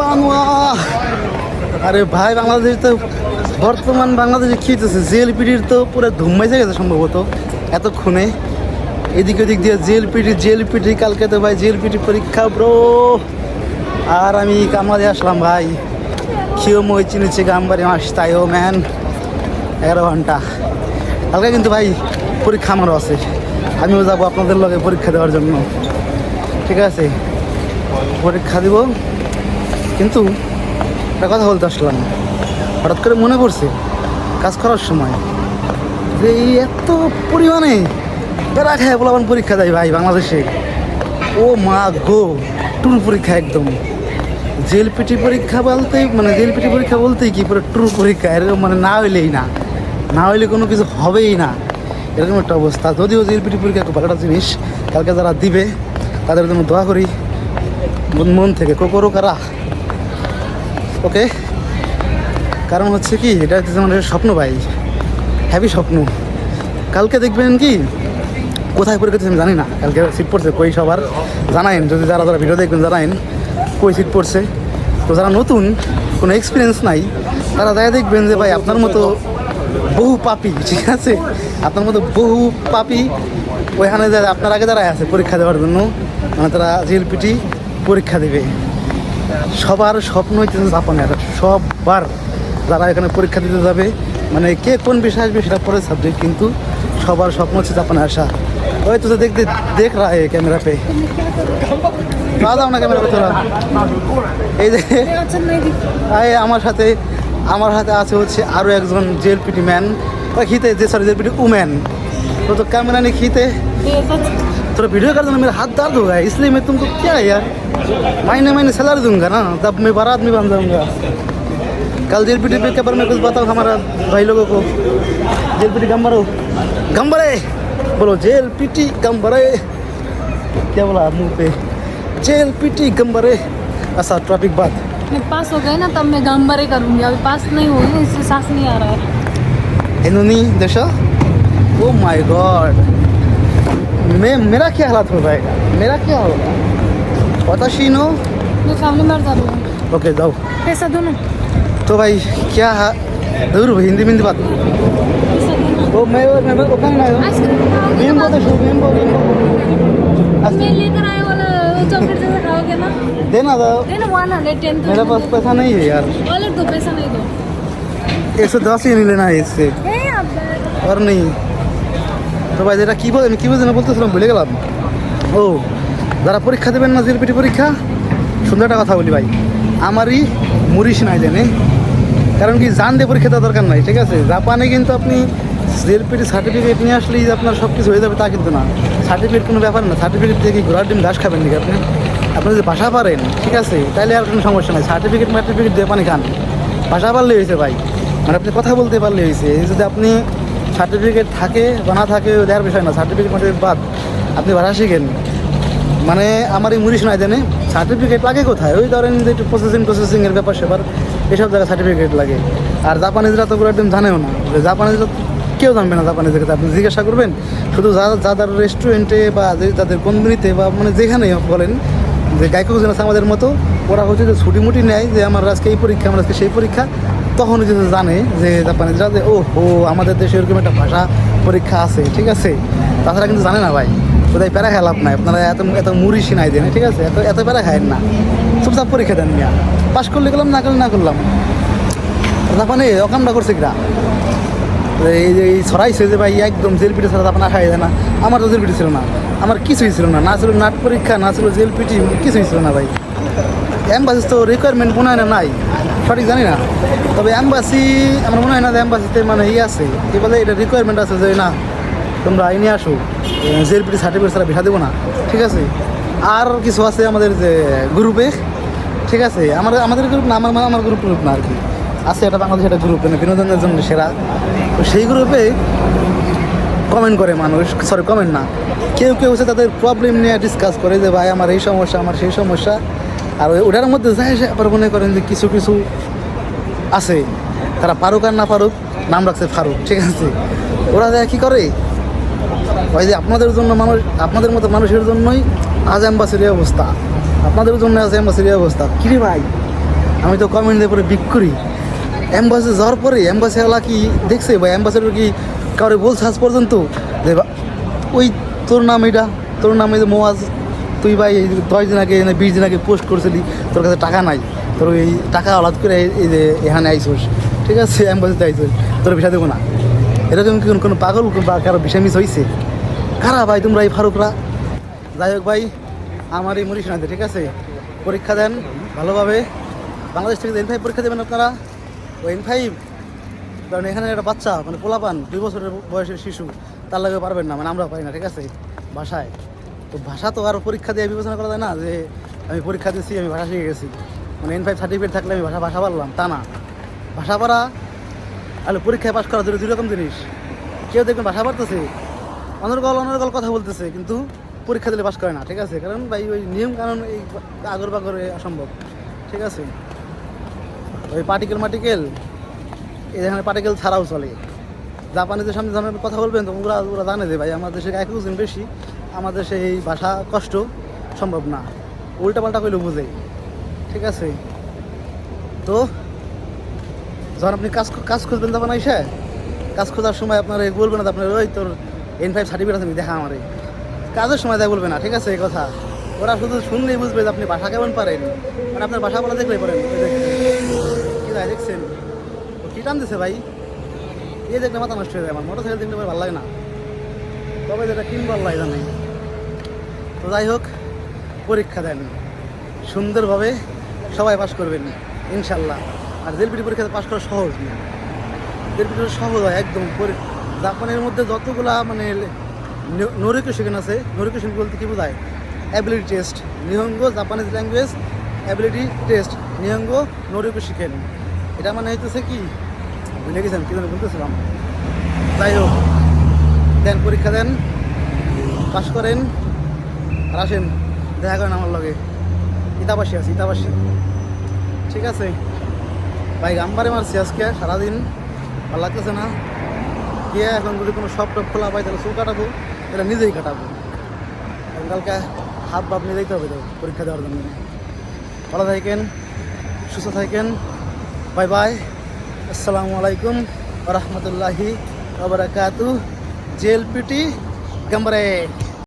বাংলা? আরে ভাই, বাংলাদেশ তো বর্তমান বাংলাদেশে কি হইতেছে? জেএলপিডির তো পুরো ধুমাইছে গেছে সম্ভবত, এতক্ষণে। এদিক ওদিক দিয়ে জেএলপিডি জেএলপিডি, কালকে তো ভাই জেএলপিডি পরীক্ষা ব্রো আর আমি কামালে আসলাম ভাই। খেয়েও মই চিনেছি গামবাড়ি মাস তাইও ম্যান এগারো ঘণ্টা। কালকে কিন্তু ভাই পরীক্ষা আমারও আছে। আমিও যাব আপনাদের লগে পরীক্ষা দেওয়ার জন্য। ঠিক আছে? পরীক্ষা দিব। কিন্তু একটা কথা বলতে আসলাম। হঠাৎ করে মনে পড়ছে, কাজ করার সময় যে এই এত পরিমাণে বেড়া খায় বলে আমার পরীক্ষা দেয় ভাই বাংলাদেশে। ও মা গো, টুর পরীক্ষা একদম। জেলপিটি পরীক্ষা বলতেই মানে জেলপিটি পরীক্ষা বলতেই কি পুরো ট্রু পরীক্ষা এরকম মানে না হইলেই না। না হইলে কোনো কিছু হবেই না। এরকম একটা অবস্থা। যদিও জেলপিটি পরীক্ষা খুব ভালো একটা জিনিস, কালকে যারা দিবে, তাদের জন্য দোয়া করি। মন থেকে কোকরো কারা? ওকে। কারণ হচ্ছে কি, এটা হচ্ছে আমাদের স্বপ্ন ভাই। হ্যাপি স্বপ্ন। কালকে দেখবেন কি, কোথায় পরীক্ষা আমি জানি না। কালকে সিট পড়ছে, কই সবার জানাইন। যদি যারা যারা ভিডিও দেখবেন জানাইন, কই সিট পড়ছে। তো যারা নতুন, কোনো এক্সপিরিয়েন্স নাই, তারা যাই দেখবেন যে ভাই, আপনার মতো বহু পাপি, ঠিক আছে? আপনার মতো বহু পাপি ওইখানে যারা আপনার আগে যারা আছে পরীক্ষা দেওয়ার জন্য মানে তারা জিএলপিটি পরীক্ষা দেবে। সবার স্বপ্ন হইতেছে জাপানের সববার যারা এখানে পরীক্ষা দিতে যাবে মানে কে কোন বিষয় আসবে সেটা পরে সাবজেক্ট কিন্তু সবার স্বপ্ন হচ্ছে জাপানে আসা। ওই তো দেখতে, দেখ রা ক্যামেরা পে। দাও না ক্যামেরা পে এই যে আমার সাথে, আমার হাতে আছে হচ্ছে আরও একজন জেলপিটি ম্যান। বা খিতে যে সরি জেলপিটি উম্যান। তো ক্যামেরা নিয়ে খিতে थोड़ा वीडियो कर देना मेरा हाथ दर्द होगा इसलिए मैं तुमको क्या है यार? महीने महीने सैलरी दूँगा ना तब मैं बड़ा आदमी बन जाऊँगा। कल जेल पीटी के बारे में कुछ बताओ हमारा भाई लोगों को। जेल पीटी गम्बरो गम्बरे बोलो जेल पीटी गम्बरे क्या बोला मुँह पे? जेल पीटी गम्बरे ऐसा ट्रैफ़िक बात। मैं पास हो गए ना तब मैं गंबरे करूँगी। अभी पास नहीं हुई ना इसलिए सांस नहीं आ रहा है। इन्होंने देखो ओ माय गॉड मैं मेरा क्या हालात हो रहा है मेरा क्या हो? रहा होगा बताशी नो ओके जाओ। पैसा दो ना। तो भाई क्या तो है ज़रूर हिंदी में बात। वो मैं और मैं ओपन ना मैं? बोल शो मैं बोल मैं लेकर आया वाला चॉकलेट जैसा खाओगे ना। देना तो दो देना 110 मेरे पास पैसा नहीं है यार। वाले दो पैसा नहीं दो। ऐसे दस ही नहीं लेना है इससे। और नहीं। তো ভাই, যেটা কী বলেন কী বলছি না বলতেছিলাম, ভুলে গেলাম। ও, যারা পরীক্ষা দেবেন না জেলপিটি পরীক্ষা, সুন্দর একটা কথা বলি ভাই। আমারই মুরিশ নাই জানে। কারণ কি, জান দিয়ে পরীক্ষা দেওয়ার দরকার নাই, ঠিক আছে? জাপানে কিন্তু আপনি জেলপিটি সার্টিফিকেট নিয়ে আসলেই আপনার সব কিছু হয়ে যাবে, তা কিন্তু না। সার্টিফিকেট কোনো ব্যাপার না সার্টিফিকেট দিয়ে কি ঘোড়ার ডিম, ঘাস খাবেন নাকি আপনি? আপনি যদি ভাষা পারেন, ঠিক আছে? তাহলে আর কোনো সমস্যা নাই। সার্টিফিকেট মার্টিফিকেট দিয়ে পানি খান। ভাষা পারলে হয়েছে ভাই। মানে আপনি কথা বলতে পারলে হয়েছে। যদি আপনি সার্টিফিকেট থাকে বা না থাকে, দেওয়ার বিষয় না। সার্টিফিকেট মার্টিফিকেট বাদ। আপনি ভাষা শিখেন। মানে আমার এই মুরিশ নাই জানে। সার্টিফিকেট লাগে কোথায়? ওই ধরেন যে একটু প্রসেসিং প্রসেসিংয়ের ব্যাপার, সেবার এসব জায়গায় সার্টিফিকেট লাগে। আর জাপানিজরা তো একদম জানেও না। জাপানিজরা কেউ জানবে না জাপানিজের কাছে আপনি জিজ্ঞাসা করবেন, শুধু যাদের রেস্টুরেন্টে বা যাদের কোম্পানিতে বা মানে যেখানে বলেন, যে আছে আমাদের মতো, ওরা হচ্ছে যে ছুটি মুটি নেয় যে আমার আজকে এই পরীক্ষা, আমার আজকে সেই পরীক্ষা। তখন যদি জানে যে জাপানিজরা যে ও ও, আমাদের দেশে এরকম একটা ভাষা পরীক্ষা আছে, ঠিক আছে? তাছাড়া কিন্তু জানে না ভাই। কোথায় প্যারা খায় লাভ নাই। আপনারা এত এত মুড়ি সিনাই দেন, ঠিক আছে? এত এত প্যারা খায়েন না। চুপচাপ পরীক্ষা দেন মিয়া। পাশ করলে গেলাম, না করলে না করলাম। জাপানে অকামটা করছে কিরা? এই যে, এই ছড়াইছে যে ভাই, একদম জেল পিঠে ছাড়া আপনার খাই না। আমার তো জেল পিঠে ছিল না। আমার কিছুই ছিল না। না ছিল নাট পরীক্ষা, না ছিল জেল পিটি কিছুই ছিল না ভাই। অ্যাম্বাসি তো রিকোয়ারমেন্ট মনে হয় না নাই। সঠিক জানি না। তবে অ্যাম্বাসি আমার মনে হয় না যে অ্যাম্বাসিতে মানে ই আছে। কি বলে, এটা রিকোয়ারমেন্ট আছে যে না, তোমরা আইনে আসো। জেল পিটি সার্টিফিকেট ছাড়া ভিসা দেবো না। ঠিক আছে? আর কিছু আছে আমাদের যে গ্রুপে ঠিক আছে? আমার, আমাদের গ্রুপ না, আমার আমার গ্রুপ গ্রুপ না আর কি। আছে একটা বাংলাদেশ একটা গ্রুপ মানে বিনোদনের জন্য সেরা। তো সেই গ্রুপে কমেন্ট করে মানুষ। সরি কমেন্ট না। কেউ কেউ হচ্ছে তাদের প্রবলেম নিয়ে ডিসকাস করে যে, ভাই, আমার এই সমস্যা, আমার সেই সমস্যা। আর ওটার মধ্যে যায় আবার মনে করেন যে কিছু কিছু আছে। তারা পারুক আর না পারুক, নাম রাখছে ফারুক, ঠিক আছে? ওরা যায় কী করে? ওই যে আপনাদের জন্য মানুষ, আপনাদের মতো মানুষের জন্যই আজ অ্যাম্বাসির অবস্থা। আপনাদের জন্য আজ অ্যাম্বাসির অবস্থা। কিরে ভাই? আমি তো কমেন্ট দিয়ে পরে বিক করি। অ্যাম্বাসি যাওয়ার পরে অ্যাম্বাসিওয়ালা কি দেখছে বা অ্যাম্বাসিডর কি কাউরে বলছে আজ পর্যন্ত? যে ওই তোর নাম এটা তোর নাম এই যে মোয়াজ তুই ভাই এই দশ দিন আগে বিশ দিন আগে পোস্ট করছিলি, তোর কাছে টাকা নাই। তোর এই টাকা আলাদ করে এই- যে এখানে আইসোস। ঠিক আছে? অ্যাম্বাসিতে আইসোস তোর ভিসা দেবো না। এরকম কি কোনো- পাগল বা কারও ভিসা মিস হয়েছে কারা ভাই তোমরা এই ফারুকরা? যাই হোক ভাই, আমার এই মরিস ঠিক আছে? পরীক্ষা দেন ভালোভাবে। বাংলাদেশ থেকে এন ফাইভ পরীক্ষা দেবেন আপনারা? ওই এন ফাইভ কারণ এখানে একটা বাচ্চা মানে পোলাপান, দুই বছরের বয়সের শিশু, তার লাগে পারবেন না মানে আমরা পারি না, ঠিক আছে? ভাষায় তো ভাষা তো আর পরীক্ষা দিয়ে বিবেচনা করা যায় না যে আমি পরীক্ষা দিয়েছি, আমি ভাষা শিখে গেছি। মানে এন ফাইভ সার্টিফিকেট থাকলে আমি ভাষা ভাষা পারলাম, তা না। ভাষা পারা তাহলে পরীক্ষায় পাশ করা দুই রকম জিনিস। কেউ দেখবেন ভাষা পারতেছে অনর্গল অনর্গল কথা বলতেছে, কিন্তু পরীক্ষা দিলে পাশ করে না, ঠিক আছে? কারণ ভাই, ওই নিয়ম কারণ এই আগর বাগরে অসম্ভব, ঠিক আছে? ওই পার্টিকেল মার্টিকেল এখানে পার্টিকেল ছাড়াও চলে। জাপানিদের সামনে যখন কথা বলবেন তো ওরা ওরা জানে যে ভাই, আমাদের দেশে এক বেশি। আমাদের সেই ভাষা কষ্ট সম্ভব না। উল্টা পাল্টা করলেও বুঝে। ঠিক আছে? তো, যখন আপনি কাজ কাজ খুঁজবেন তখন এসে কাজ খোঁজার সময় আপনার বলবেন না আপনার, ওই তোর এন ফাইভ সার্টিফিকেট আছে, দেখা আমারে। কাজের সময় তাই বলবে না, ঠিক আছে? এই কথা। ওরা শুধু শুনলেই বুঝবে যে আপনি ভাষা কেমন পারেন। মানে আপনার ভাষা বলা দেখলেই পারেন। দেখছেন? ও কি টান দিছে ভাই? এই দেখলে মাথা নষ্ট হয়ে যায় আমার। মোটর সাইকেল দেখলে ভালো লাগে না। তবে যেটা কিনবো লাগে জানে। তো যাই হোক, পরীক্ষা দেন। সুন্দরভাবে সবাই পাশ করবেন, ইনশাল্লাহ। আর জেলপিটি পরীক্ষাতে পাশ করা সহজ না। জেলপিটি সহজ হয় একদম জাপানের মধ্যে যতগুলা মানে নোরিকেশন আছে নোরিকেশন বলতে কি বোঝায়? অ্যাবিলিটি টেস্ট নিহঙ্গ জাপানিজ ল্যাঙ্গুয়েজ অ্যাবিলিটি টেস্ট নিহঙ্গ নোরিকেশিকেন এটা মানে হইতেছে কি? ভুলে গেছেন, কি যেন বলতেছিলাম। যাই হোক, দেন পরীক্ষা দেন, পাশ করেন। আর আসেন দেখা করেন আমার লগে। ইতাবাসী আছে, ইতাবাসী। ঠিক আছে। ভাই, গাম্বারে মারছি আজকে, সারাদিন। ভালো লাগতেছে না। গিয়ে এখন যদি কোনো শপ টপ খোলা পাই তাহলে চুল কাটাবো, তাহলে নিজেই কাটাবো। কালকে হাত বাপ নিয়ে যেতে হবে তো, পরীক্ষা দেওয়ার জন্য। ভালো থাকেন, সুস্থ থাকেন। Bye bye. আসসালামু আলাইকুম রহমতুল্লাহি আবরাকাতু জেলপিটি গাম্বারে।